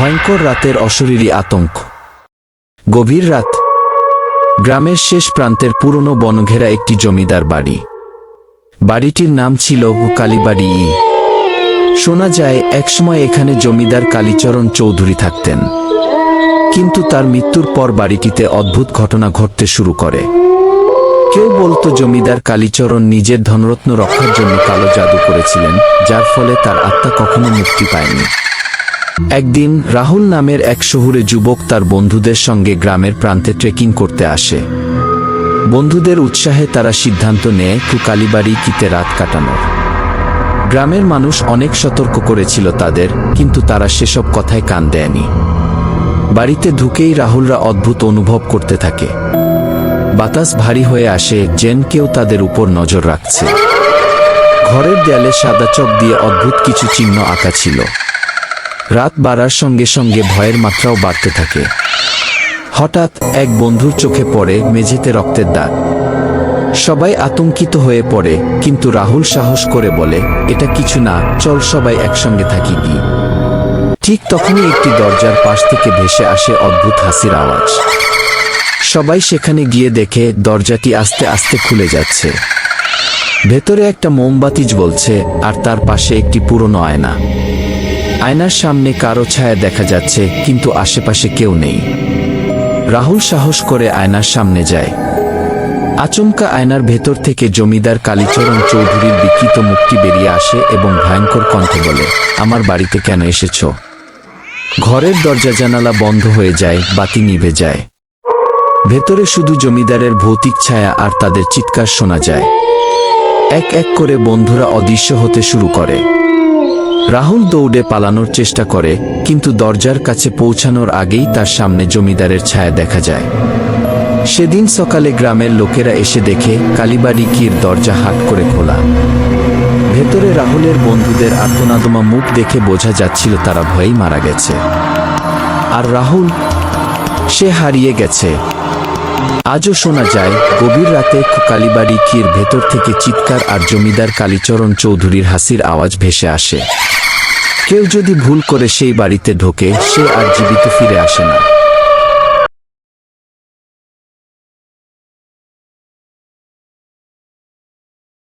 ভয়ঙ্কর রাতের অশরীরী আতঙ্ক। গভীর রাত। গ্রামের শেষ প্রান্তের পুরনো বনঘেরা একটি জমিদার বাড়ি। বাড়িটির নাম ছিল কালীবাড়ি শোনা যায়, একসময় এখানে জমিদার কালীচরণ চৌধুরী থাকতেন। কিন্তু তার মৃত্যুর পর বাড়িটিতে অদ্ভুত ঘটনা ঘটতে শুরু করে। কেউ বলতো জমিদার কালীচরণ নিজের ধনরত্ন রক্ষার জন্য কালো জাদু করেছিলেন, যার ফলে তার আত্মা কখনো মুক্তি পায়নি। একদিন রাহুল নামের এক শহুরে যুবক তার বন্ধুদের সঙ্গে গ্রামের প্রান্তে ট্রেকিং করতে আসে। বন্ধুদের উৎসাহে তারা সিদ্ধান্ত নেয় কালীবাড়ি কিতে রাত কাটানোর। গ্রামের মানুষ অনেক সতর্ক করেছিল তাদের, কিন্তু তারা সেসব কথায় কান দেয়নি। বাড়িতে ঢুকেই রাহুলরা অদ্ভুত অনুভব করতে থাকে। বাতাস ভারী হয়ে আসে, যেন কেউ তাদের উপর নজর রাখছে। ঘরের দেয়ালে সাদা চক দিয়ে অদ্ভুত কিছু চিহ্ন আঁকা ছিল। রাত বাড়ার সঙ্গে সঙ্গে ভয়ের মাত্রাও বাড়তে থাকে। হঠাৎ এক বন্ধুর চোখে পড়ে মেঝেতে রক্তের দাগ। সবাই আতঙ্কিত হয়ে পড়ে, কিন্তু রাহুল সাহস করে বলে, এটা কিছু না, চল সবাই একসঙ্গে থাকি কি ঠিক তখনই একটি দরজার পাশ থেকে ভেসে আসে অদ্ভুত হাসির আওয়াজ। সবাই সেখানে গিয়ে দেখে দরজাটি আস্তে আস্তে খুলে যাচ্ছে। ভেতরে একটা মোমবাতি জ্বলছে, আর তার পাশে একটি পুরনো আয়না। আয়নার সামনে কারও ছায়া দেখা যাচ্ছে, কিন্তু আশেপাশে কেউ নেই। রাহুল সাহস করে আয়নার সামনে যায়। আচমকা আয়নার ভেতর থেকে জমিদার কালীচরণ চৌধুরীর বিকৃত মুক্তি বেরিয়ে আসে এবং ভয়ঙ্কর কণ্ঠে বলে, আমার বাড়িতে কেন এসেছ? ঘরের দরজা জানালা বন্ধ হয়ে যায়, বাতি নিভে যায়। ভেতরে শুধু জমিদারের ভৌতিক ছায়া আর তাদের চিৎকার শোনা যায়। এক এক করে বন্ধুরা অদৃশ্য হতে শুরু করে। রাহুল দৌড়ে পালানোর চেষ্টা করে, কিন্তু দরজার কাছে পৌঁছানোর আগেই তার সামনে জমিদারের ছায়া দেখা যায়। সেদিন সকালে গ্রামের লোকেরা এসে দেখে কালীবাড়ি কির দরজা হাট করে খোলা। ভেতরে রাহুলের বন্ধুদের আর্তনাদমা মুখ দেখে বোঝা যাচ্ছিল তারা ভয়েই মারা গেছে। আর রাহুল, সে হারিয়ে গেছে। আজও শোনা যায়, গভীর রাতে কালীবাড়ি কির ভেতর থেকে চিৎকার আর জমিদার কালীচরণ চৌধুরীর হাসির আওয়াজ ভেসে আসে। কেউ যদি ভুল করে সেই বাড়িতে ঢোকে সে আর জীবিত ফিরে আসে না।